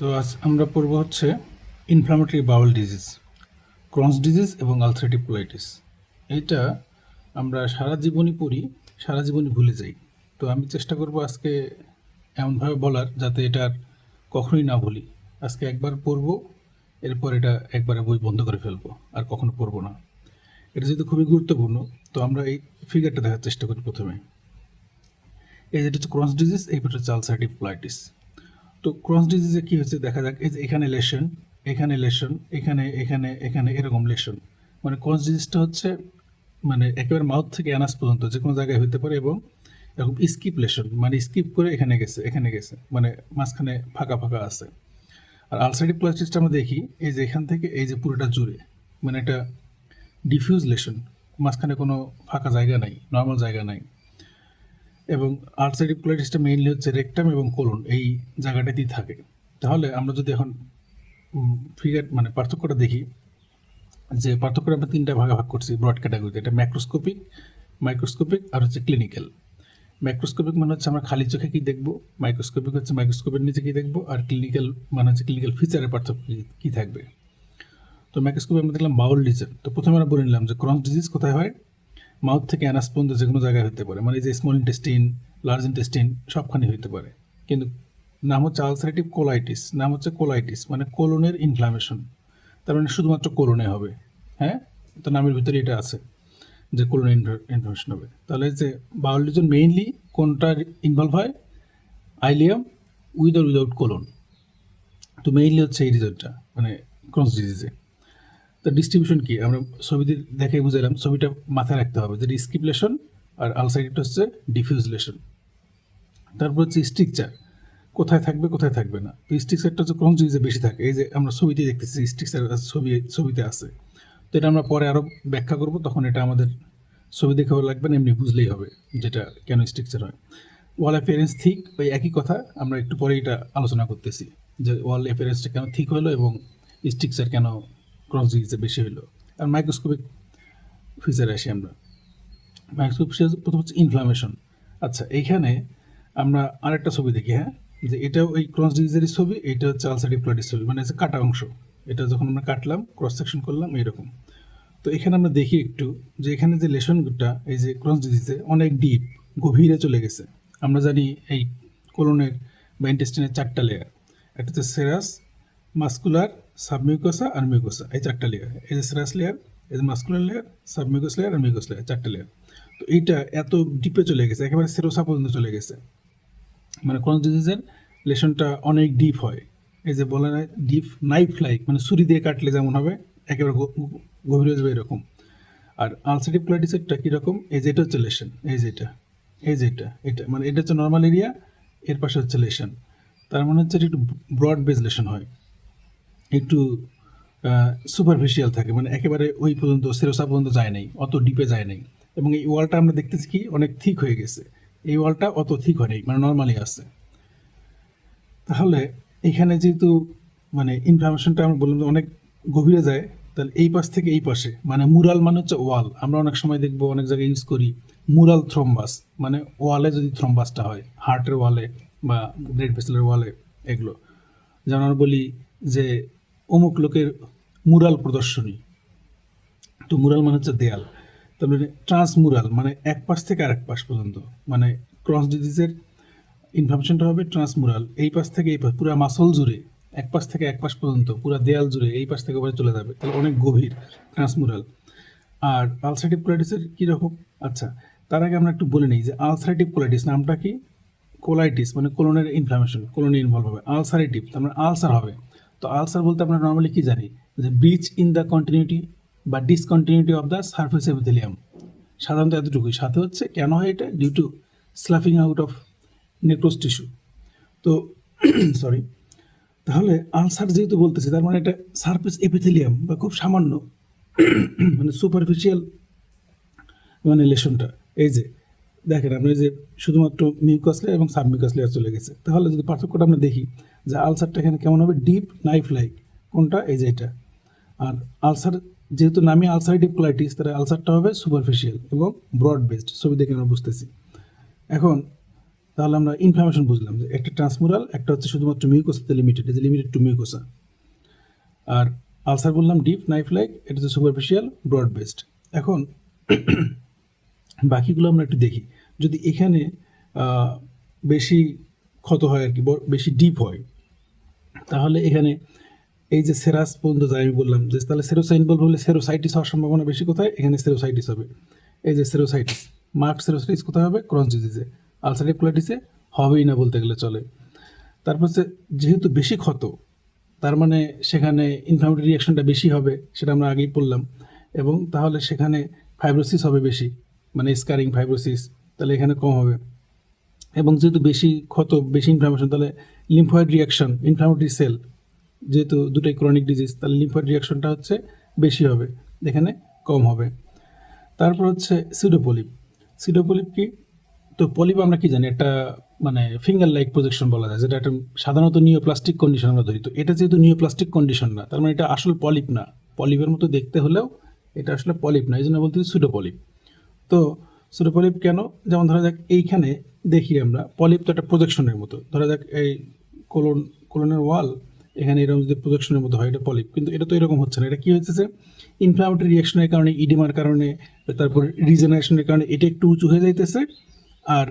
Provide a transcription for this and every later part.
তো আজ আমরা পড়ব হচ্ছে inflammatory bowel disease Crohn's disease এবং আলসারেটিভ কোলাইটিস এইটা আমরা সারা জীবনই পড়ি, সারা জীবনই ভুলে যাই। তো আমি চেষ্টা করব আজকে এমনভাবে বলার যাতে এটা আর কখনোই না ভুলি। আজকে একবার পড়ব, এরপর এটা একবারে বই বন্ধ করে ফেলব, আর কখনো পড়ব না। এটা যেহেতু খুবই গুরুত্বপূর্ণ, তো আমরা এই ফিগারটা দেখার চেষ্টা করি প্রথমে। এই যেটা হচ্ছে ক্রস ডিজিজ এই হচ্ছে আলসারেটিভ কোলাইটিস তো ক্রস ডিজিজে কী হচ্ছে? দেখা যাক। এই যে এখানে লেশন এখানে লেশন, এখানে এখানে এখানে এরকম লেশন। মানে ক্রস ডিজিজটা হচ্ছে মানে একেবারে মাউথ থেকে অ্যানাস পর্যন্ত যে কোনো জায়গায় হতে পারে এবং এরকম স্কিপ লেশন মানে স্কিপ করে এখানে গেছে এখানে গেছে মানে মাঝখানে ফাঁকা ফাঁকা আছে। আর আলসারেটিভ কোলাইটিসটা আমরা দেখি, এই যে এখান থেকে এই যে পুরোটা জুড়ে মানে এটা ডিফিউজ লেশন, মাঝখানে কোনো ফাঁকা জায়গা নাই নর্মাল জায়গা নাই। এবং আলসারেটিভ কোলাইটিসটা মেইনলি হচ্ছে রেকটাম এবং কোলন এই জায়গাটাতেই থাকে। তাহলে আমরা যদি এখন ফিগার মানে পার্থক্যটা দেখি, যে পার্থক্যটা আমরা তিনটা ভাগে ভাগ করছি ব্রড ক্যাটাগরিতে এটা ম্যাক্রোস্কোপিক মাইক্রোস্কোপিক আর হচ্ছে ক্লিনিক্যাল ম্যাক্রোস্কোপিক মানে হচ্ছে আমরা খালি চোখে কী দেখব? মাইক্রোস্কোপিক হচ্ছে মাইক্রোস্কোপের নিচে কী দেখব? আর ক্লিনিক্যাল মানে হচ্ছে ক্লিনিক্যাল ফিচারের পার্থক্য কী- থাকবে? তো মাইক্রোস্কোপে আমরা দেখলাম বাউল ডিজিজ তো প্রথমে আমরা বলে নিলাম যে ক্রস ডিজিজ কোথায় হয়? মাউথ থেকে অ্যানাস পর্যন্ত যে কোনো জায়গায় হতে পারে। মানে যে স্মল ইন্টেস্টিন লার্জ ইন্টেস্টিন সবখানে হতে পারে। কিন্তু নাম হচ্ছে আলসারেটিভ কোলাইটিস নাম হচ্ছে কোলাইটিস মানে কোলনের ইনফ্লামেশন তার মানে শুধুমাত্র কোলনে হবে। হ্যাঁ? তো নামের ভিতরে এটা আছে যে কোলন ইনফ্লামেশন হবে। তাহলে যে বাউল মেইনলি কোনটা ইনভলভ হয়? আইলিয়াম উইথ আর উইদাউট কোলন তো মেইনলি হচ্ছে এই রিজনটা মানে ক্রস ডিজিজে তো ডিস্ট্রিবিউশন কি? আমরা ছবিতে দেখে বুঝালাম ছবিটা মাথায় রাখতে হবে যে স্কিপলেশন আর আলসাইডটা হচ্ছে ডিফিউজলেশন তারপর হচ্ছে স্ট্রিকচার কোথায় থাকবে কোথায় থাকবে না। তো স্ট্রিকচারটা হচ্ছে ক্রস ডিজিজে বেশি থাকে। এই যে আমরা ছবিতে দেখতেছি স্ট্রিকচার ছবি, ছবিতে আছে। তো এটা আমরা পরে আরও ব্যাখ্যা করব, তখন এটা আমাদের ছবি দেখেও লাগবে না, এমনি বুঝলেই হবে যেটা, কেন স্ট্রিকচার হয়। ওয়াল অ্যাপিয়ারেন্স ঠিক, ওই একই কথা, আমরা একটু পরে এটা আলোচনা করতেছি যে ওয়াল অ্যাপিয়ারেন্সটা কেন ঠিক হলো এবং স্ট্রিকচার কেন ক্রস ডিজিজে বেশি হলো আর মাইক্রোস্কোপিক ফিচারে আসি আমরা। মাইক্রোস্কোপ প্রথম হচ্ছে ইনফ্লামেশন আচ্ছা এইখানে আমরা আরেকটা ছবি দেখি হ্যাঁ? যে এটাও এই ক্রস ডিজিজেরই ছবি, এটা হচ্ছে আলসারেটিভ কোলাইটিস ছবি মানে হচ্ছে কাটা অংশ। এটা যখন আমরা কাটলাম ক্রস সেকশন করলাম এরকম তো এখানে আমরা দেখি একটু যে এখানে যে লেশনটা এই যে ক্রস ডিজিজে অনেক ডিপ গভীরে চলে গেছে। আমরা জানি এই কোলনের বা ইন্টেস্টিনের চারটা লেয়ার একটা হচ্ছে সেরাস মাস্কুলার সাবমিউকোসা আর মিউকোসা এই চারটা লেয়ার এই যে সেরাস লেয়ার এই যে মাস্কুলার লেয়ার সাবমিউকোস লেয়ার আর মিউকোস লেয়ার চারটা লেয়ার তো এইটা এত ডিপে চলে গেছে, একেবারে সেরোসা পর্যন্ত চলে গেছে। মানে কোন ডিজিজের লেশনটা অনেক ডিপ হয়। এই যে বলে না ডিপ নাইফ লাইক মানে ছুরি দিয়ে কাটলে যেমন হবে, একেবারে গভীর হয়ে যাবে এরকম। আর আলসারেটিভ কোলাইটিসেরটা কীরকম? এই যে এটা হচ্ছে লেশন এই যে এটা, এই যে এটা এটা মানে এটা হচ্ছে নর্মাল এরিয়া এর পাশে হচ্ছে লেশন তার মানে হচ্ছে একটু ব্রড বেজ লেশন হয়। একটু সুপারফিশিয়াল থাকে। মানে একেবারে ওই পর্যন্ত সেরোসা পর্যন্ত যায় নাই, অত ডিপে যায় নাই। এবং এই ওয়ালটা আমরা দেখতেছি কি, অনেক থিক হয়ে গেছে। এই ওয়ালটা অত থিক হয় নাই মানে নর্মালি আছে। তাহলে এখানে যেহেতু মানে ইনফরমেশনটা আমরা বললাম অনেক গভীরে যায়, তাহলে এই পাশ থেকে এই পাশে মানে মুরাল মানে হচ্ছে ওয়াল আমরা অনেক সময় দেখব, অনেক জায়গায় ইউজ করি মুরাল থ্রম্বাস মানে ওয়ালে যদি থ্রম্বাসটা হয় হার্টের ওয়ালে বা ব্লাড ভেসেলের ওয়ালে এগুলো। যেমন আমরা বলি যে অমুক লোকের মুরাল প্রদর্শনী। তো মুরাল মানে হচ্ছে দেয়াল। তারপরে ট্রান্সমুরাল মানে এক পাশ থেকে আরেক পাশ পর্যন্ত। মানে ক্রস ডিজিজের ইনফরমেশনটা হবে ট্রান্সমুরাল। এই পাশ থেকে এই পাশ, পুরো মাসল জুড়ে, এক পাশ থেকে এক পাশ পর্যন্ত, পুরো দেয়াল জুড়ে এই পাশ থেকে চলে যাবে। তাহলে অনেক গভীর ট্রান্সমুরাল। আর আলসারেটিভ কোলাইটিসের কীরকম আচ্ছা তার আগে আমরা একটু বলে নিই যে আলসারেটিভ কোলাইটিস নামটা কি? কোলাইটিস মানে কোলনের ইনফ্লামেশন কোলনে ইনভলভ হবে। আলসারেটিভ তার মানে আলসার হবে। তো আলসার বলতে আমরা নর্মালি কি জানি? যে ব্রিচ ইন দ্য কন্টিনিউটি বা discontinuity of the surface epithelium সাধারণত এতটুকুই। সাথে হচ্ছে, কেন হয় এটা? Due to sloughing out of necrose tissue তো সরি তাহলে আলসার যেহেতু বলতেছি, তার মানে এটা সারফেস এপিথেলিয়াম বা খুব সামান্য মানে সুপারফিশিয়াল মানে লেশনটা এই যে দেখেন, আপনি যে শুধুমাত্র মিউকাস লেয়ার এবং সাবমিউকাস লেয়ার চলে গেছে, তাহলে যদি পার্থক্যটা আমরা দেখি যে আলসারটা এখানে কেমন হবে? ডিপ নাইফ লাইক কোনটা? এই যে এটা। আর আলসার যেহেতু নামই আলসারেটিভ কোলাইটিস তাহলে আলসারটা হবে সুপারফিশিয়াল এবং ব্রড বেসড ছবি দেখে আমরা বুঝতেছি। এখন, তাহলে আমরা ইনফ্লামেশন বুঝলাম যে একটা ট্রান্সমুরাল একটা হচ্ছে শুধুমাত্র মিউকোসাতে লিমিটেড যে লিমিটেড টু মিউকোসা আর আলসার বললাম ডিপ নাইফ লাইক এটা হচ্ছে সুপারফিশিয়াল ব্রড বেসড এখন, বাকিগুলো আমরা একটু দেখি। যদি এখানে বেশি ক্ষত হয় আর কি বেশি ডিপ হয়, তাহলে এখানে এই যে সেরাস পর্যন্ত যায় আমি বললাম, যে তাহলে সেরোসাইন বলব হলে সেরোসাইটিস হওয়ার সম্ভাবনা বেশি কোথায়? এখানে সেরোসাইটিস হবে। এই যে সেরোসাইটিস, মার্ক সেরোসাইটিস কোথায় হবে? ক্রস ডিজিজে আলসারেটিভ কোলাইটিসে হবেই না বলতে গেলে চলে। তারপর হচ্ছে যেহেতু বেশি ক্ষত, তার মানে সেখানে ইনফ্লামেটরি রিয়াকশনটা বেশি হবে, সেটা আমরা আগেই বললাম, এবং তাহলে সেখানে ফাইব্রোসিস হবে বেশি মানে স্কারিং ফাইব্রোসিস তাহলে এখানে কম হবে। এবং যেহেতু বেশি ক্ষত, বেশি ইনফ্লামেশন তাহলে লিম্ফয়েড রিয়াকশন ইনফ্লামেটরি সেল যেহেতু দুটোই ক্রনিক ডিজিজ তাহলে লিম্ফয়েড রিয়াকশনটা হচ্ছে বেশি হবে, এখানে কম হবে। তারপর হচ্ছে সিডোপলিপ সিডোপলিপ কি? তো পলিপ আমরা কি জানি? একটা মানে ফিঙ্গার লাইক প্রজেকশন বলা যায়, যেটা একটা সাধারণত নিওপ্লাস্টিক কন্ডিশন আমরা ধরি। তো এটা যেহেতু নিওপ্লাস্টিক কন্ডিশন না, তার মানে এটা আসলে পলিপ না। পলিপের মতো দেখতে হলেও এটা আসলে পলিপ না, এই জন্য বলতে সুডোপলিপ তো সুডোপলিপ কেন? যেমন ধরা যাক এইখানে দেখি আমরা, পলিপ তো একটা প্রজেকশনের মতো। ধরা যাক এই কোলন কোলনের ওয়াল এখানে এরকম যদি প্রজেকশনের মতো হয়, এটা পলিপ। কিন্তু এটা তো এরকম হচ্ছে না। এটা কী হচ্ছে ইনফ্লামেটরি রিয়াকশনের কারণে ইডিমার কারণে, তারপর রিজেনারেশনের কারণে এটা একটু উঁচু হয়ে যাইতেছে আর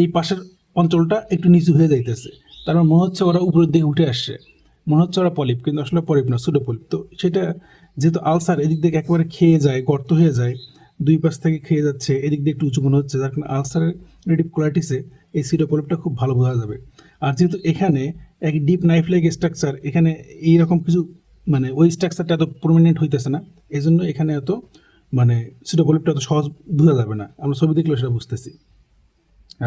এই পাশের অঞ্চলটা একটু নিচু হয়ে যাইতেছে। তার মানে মনে হচ্ছে ওরা উপরের দিকে উঠে আসছে। মনে হচ্ছে ওরা পলিপ, কিন্তু আসলে পলিপ না সুডো পলিপ। তো সেটা যেহেতু আলসার এদিক থেকে একেবারে খেয়ে যায়, গর্ত হয়ে যায় দুই পাশ থেকে খেয়ে যাচ্ছে, এদিক দিয়ে একটু উঁচু মনে হচ্ছে, যার কারণে আলসারের রেডিভ কোয়ালিটিসে এই সিডো পলিপটা খুব ভালো বোঝা যাবে। আর যেহেতু এখানে এক ডিপ নাইফ লাইক স্ট্রাকচার এখানে এইরকম কিছু মানে ওই স্ট্রাকচারটা এত প্রমিনেন্ট হইতেছে না এই জন্য এখানে এত মানে সিডোপলিপটা এত সহজ বোঝা যাবে না। আমরা ছবি দেখলেও সেটা বুঝতেছি।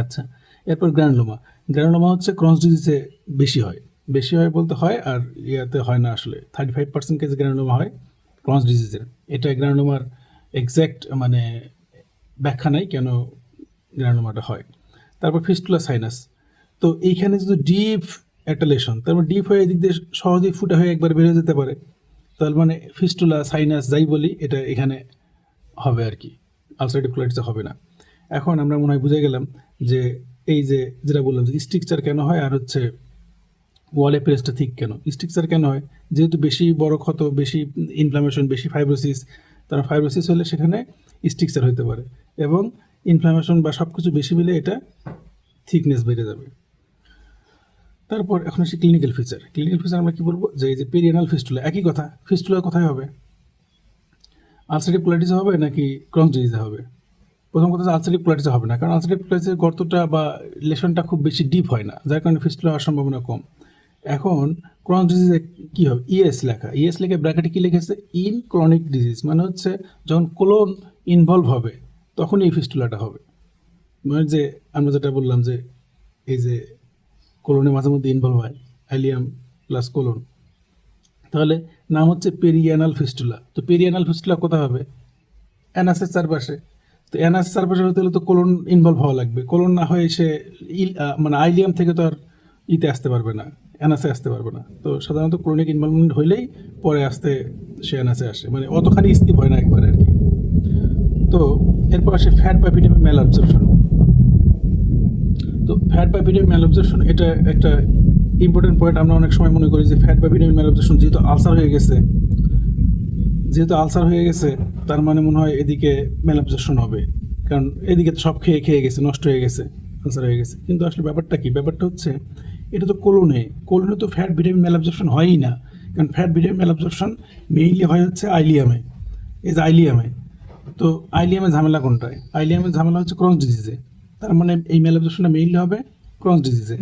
আচ্ছা এরপর গ্র্যান্ডলোমা গ্র্যান্ডলোমা হচ্ছে ক্রস ডিজিজে বেশি হয়। বেশি হয় বলতে হয়, আর ইয়াতে হয় না আসলে। Thirty five percent case granuloma হয় ক্রস ডিজিজের এটা গ্র্যান্ডলোমার এক্স্যাক্ট মানে ব্যাখ্যা নাই কেন গ্র্যান্ডলোমাটা হয়। তারপর ফিস্টুলা সাইনাস তো এইখানে যদি ডিপ একটা লেশন তারপর ডিপ হয়ে এদিক দিয়ে সহজেই ফুটে হয়ে একবার বেরিয়ে যেতে পারে। তার মানে ফিস্টুলা সাইনাস যাই বলি, এটা এখানে হবে আর কি। আলসারেটিভ কোলাইটিসে হবে না। এখন আমরা মনে হয় বুঝে গেলাম যে এই যে যেটা বললাম যে স্ট্রিকচার কেন হয় আর হচ্ছে ওয়ালে প্রেসটা ঠিক কেন? স্ট্রিকচার কেন হয়? যেহেতু বেশি বড় ক্ষত, বেশি ইনফ্লামেশন বেশি ফাইব্রোসিস তারা ফাইব্রোসিস হলে সেখানে স্ট্রিকচার হতে পারে এবং ইনফ্লামেশন বা সব কিছু বেশি মিলে এটা থিকনেস বেড়ে যাবে। তারপর এখন আসি ক্লিনিক্যাল ফিচার ক্লিনিক্যাল ফিচার আমরা কী বলব? যে এই যে পেরিয়ানাল ফিস্টুলা একই কথা। ফিস্টুলা কোথায় হবে? আলসারেটিভ কোলাইটিসে হবে নাকি ক্রস ডিজিজে হবে? প্রথম কথা আলসারেটিভ কোলাইটিসে হবে না, কারণ আলসারেটিভ কোলাইটিসের গর্তটা বা লেশনটা খুব বেশি ডিপ হয় না, যার কারণে ফিস্টুলা হওয়ার সম্ভাবনা কম। এখন ক্রস ডিজিজে কী হবে? ইএস লেখা। ইএস লেখে ব্র্যাকেটে কী লিখেছে? ইন ক্রনিক ডিজিজ মানে হচ্ছে যখন কোলন ইনভলভ হবে তখন এই ফিস্টুলাটা হবে। মানে যে আমরা যেটা বললাম যে এই যে কোলনে মাঝে মধ্যে ইনভলভ হয় অ্যালিয়াম প্লাস কোলন তাহলে নাম হচ্ছে পেরিয়ানাল ফিস্টুলা তো পেরিয়ানাল ফিস্টুলা কোথায় হবে? অ্যানাসের চারপাশে। তো অ্যানাসের চারপাশে হতে হলে তো কোলন ইনভলভ হওয়া লাগবে। কোলন না হয়ে সে মানে আইলিয়াম থেকে তো আর ইতে আসতে পারবে না। অ্যানাসে আসতে পারবে না। তো সাধারণত ক্রনিক ইনভলভমেন্ট হইলেই পরে আসতে সে অ্যানাসে আসে। মানে অতখানি স্কিপ হয় না একবারে আর কি। তো এরপর আসে ফ্যাট বা ভিটামিন ম্যাল অবজর্পশন তো ফ্যাট বা ভিটামিন ম্যাল অবজর্পশন এটা একটা ইম্পর্টেন্ট পয়েন্ট আমরা অনেক সময় মনে করি যে ফ্যাট বা ভিটামিন ম্যাল অবজর্পশন যেহেতু আলসার হয়ে গেছে, যেহেতু আলসার হয়ে গেছে, তার মানে মনে হয় এদিকে ম্যাল অবজর্পশন হবে। কারণ এদিকে তো সব খেয়ে খেয়ে গেছে, নষ্ট হয়ে গেছে, আলসার হয়ে গেছে। কিন্তু আসলে ব্যাপারটা কি? ব্যাপারটা হচ্ছে এটা তো কোলনে কোলনে তো ফ্যাট ভিটামিন ম্যাল হয়ই না। কারণ ফ্যাট ভিটামিন ম্যাল মেইনলি হয় হচ্ছে আইলিয়ামে এই যে আইলিয়ামে তো আইলিয়ামের ঝামেলা কোনটায় আইলিয়ামের ঝামেলা হচ্ছে ক্রস ডিজিজে তার মানে এই মেল মেইনলি হবে ক্রস ডিজিজে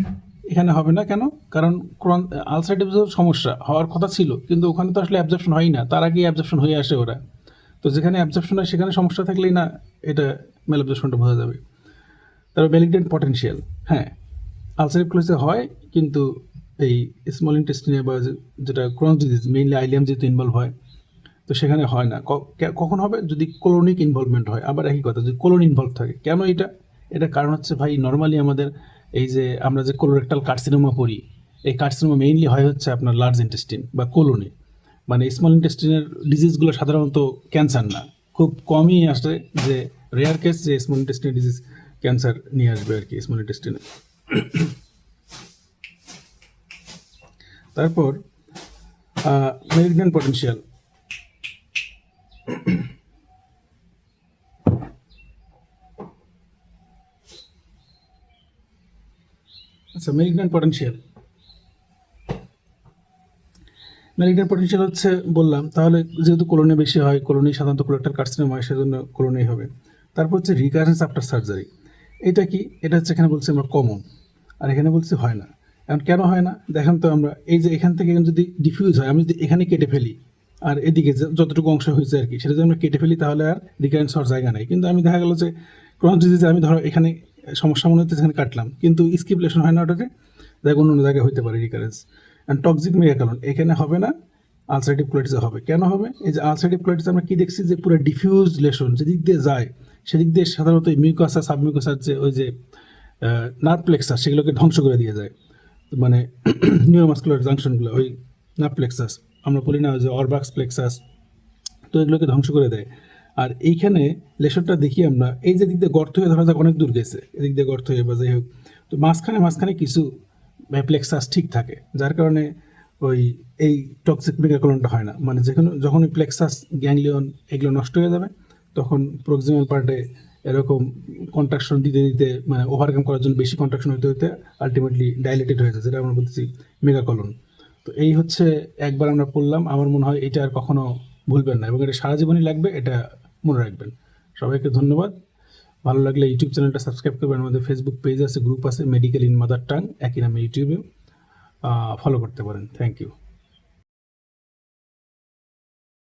এখানে হবে না কেন? কারণ ক্রন আলসারেটিভ সমস্যা, হওয়ার কথা ছিল। কিন্তু ওখানে তো আসলে অ্যাবজর্পশন হয় না। তার আগেই অ্যাবজর্পশন হয়ে আসে ওরা। তো যেখানে অ্যাবজর্পশন হয় সেখানে সমস্যা থাকলেই না এটা অবজেকশনটা বোঝা যাবে। তারপর ম্যালিগনেন্ট পটেনশিয়াল হ্যাঁ। আলসারেটিভ ক্লোসে হয়, কিন্তু এই স্মল ইন্টেস্টিনে বা যেটা ক্রস ডিজিজ মেইনলি আইলিয়াম যেহেতু ইনভলভ হয়, তো সেখানে হয় না। কখন হবে? যদি কলোনিক ইনভলভমেন্ট হয়, আবার একই কথা, যদি কোলন ইনভলভ থাকে। কেন এটা? এটা কারণ হচ্ছে ভাই নর্মালি আমাদের এই যে, আমরা যে কোলোরেক্টাল কার্সিনোমা পড়ি, এই কার্সিনোমা মেইনলি হয় হচ্ছে আপনার লার্জ ইন্টেস্টিন বা কোলনে মানে স্মল ইন্টেস্টিনের ডিজিজগুলো সাধারণত ক্যান্সার না। খুব কমই আসে যে রেয়ার কেস যে স্মল ইন্টেস্টিনের ডিজিজ ক্যান্সার নিয়ে আসবে আর কি স্মল ইন্টেস্টিনে তারপর মেরিগনেন্ট পটেনশিয়াল আচ্ছা মেরিগনেন্ট পটেনশিয়াল মেরিগনেন্ট পটেনশিয়াল হচ্ছে, বললাম, তাহলে যেহেতু কলোনি বেশি হয় কলোনি সাধারণত কোলেক্টার কার্সিনোম হয় সেজন্য কলোনি হবে। তারপর হচ্ছে রিকারেন্স আফটার সার্জারি এটা কি? এটা হচ্ছে এখানে বলছি আমরা কমন আর এখানে বলছি হয় না। এখন কেন হয় না? দেখেন তো আমরা, এই যে এখান থেকে যদি ডিফিউজ হয়, আমি যদি এখানে কেটে ফেলি, আর এদিকে যতটুকু অংশ হয়েছে আর কি, সেটা যদি আমরা কেটে ফেলি, তাহলে আর রিকারেন্স হওয়ার জায়গা নেই। কিন্তু আমি দেখা গেলো যে ক্রস ডিজিজে আমি ধরো এখানে সমস্যা মনে হচ্ছে এখানে কাটলাম। কিন্তু স্কিপলেশন হয় না ওটাতে দেখ অন্য অন্য জায়গায় হতে পারে রিকারেন্স অ্যান্ড টক্সিক মেগাকালন এখানে হবে না আলসারেটিভ কোলাইটিসে হবে। কেন হবে? এই যে আলসারেটিভ কোলাইটিস আমরা কী দেখছি? যে পুরো ডিফিউজ লেশন যেদিক দিয়ে যায়, সেদিক দিয়ে সাধারণত মিউকাসা সাবমিউকাসার যে ওই যে নার্ভ প্লেক্সাস সেগুলোকে ধ্বংস করে দিয়ে যায়। মানে নিউরোমাস্কুলার জাংশনগুলো ওই নার্ভ প্লেক্সাস আমরা বলি না যে অরবাক্স প্লেক্সাস তো এগুলোকে ধ্বংস করে দেয়। আর এইখানে লেশনটা দেখি আমরা, এই যে দিক দিয়ে গর্ত হয়ে ধরা যাক, অনেক দূর গেছে। এদিক দিয়ে গর্ত হয়ে বা যাই হোক। তো মাঝখানে মাঝখানে কিছু প্লেক্সাস ঠিক থাকে, যার কারণে ওই, এই টক্সিক মেগাকলনটা হয় না। মানে যেখানে, যখন প্লেক্সাস গ্যাংলিয়ন এগুলো নষ্ট হয়ে যাবে, তখন প্রক্সিমাল পার্টে এরকম কন্ট্রাকশন দিতে দিতে মানে ওভারকাম করার জন্য বেশি কন্ট্রাকশন হতে হতে আলটিমেটলি ডাইলেটেড হয়ে যায় যেটা আমরা বলতেছি মেগাকলন তো এই হচ্ছে একবার আমরা পড়লাম, আমার মনে হয় এটা আর কখনো ভুলবেন না এবং এটা সারা জীবনই লাগবে, এটা মনে রাখবেন। সবাইকে ধন্যবাদ। ভালো লাগলে ইউটিউব চ্যানেলটা সাবস্ক্রাইব করবেন, আমাদের ফেসবুক পেজ আছে গ্রুপ আছে মেডিকেল ইন মাদার টাং একই নামে ইউটিউবে ফলো করতে পারেন। Thank you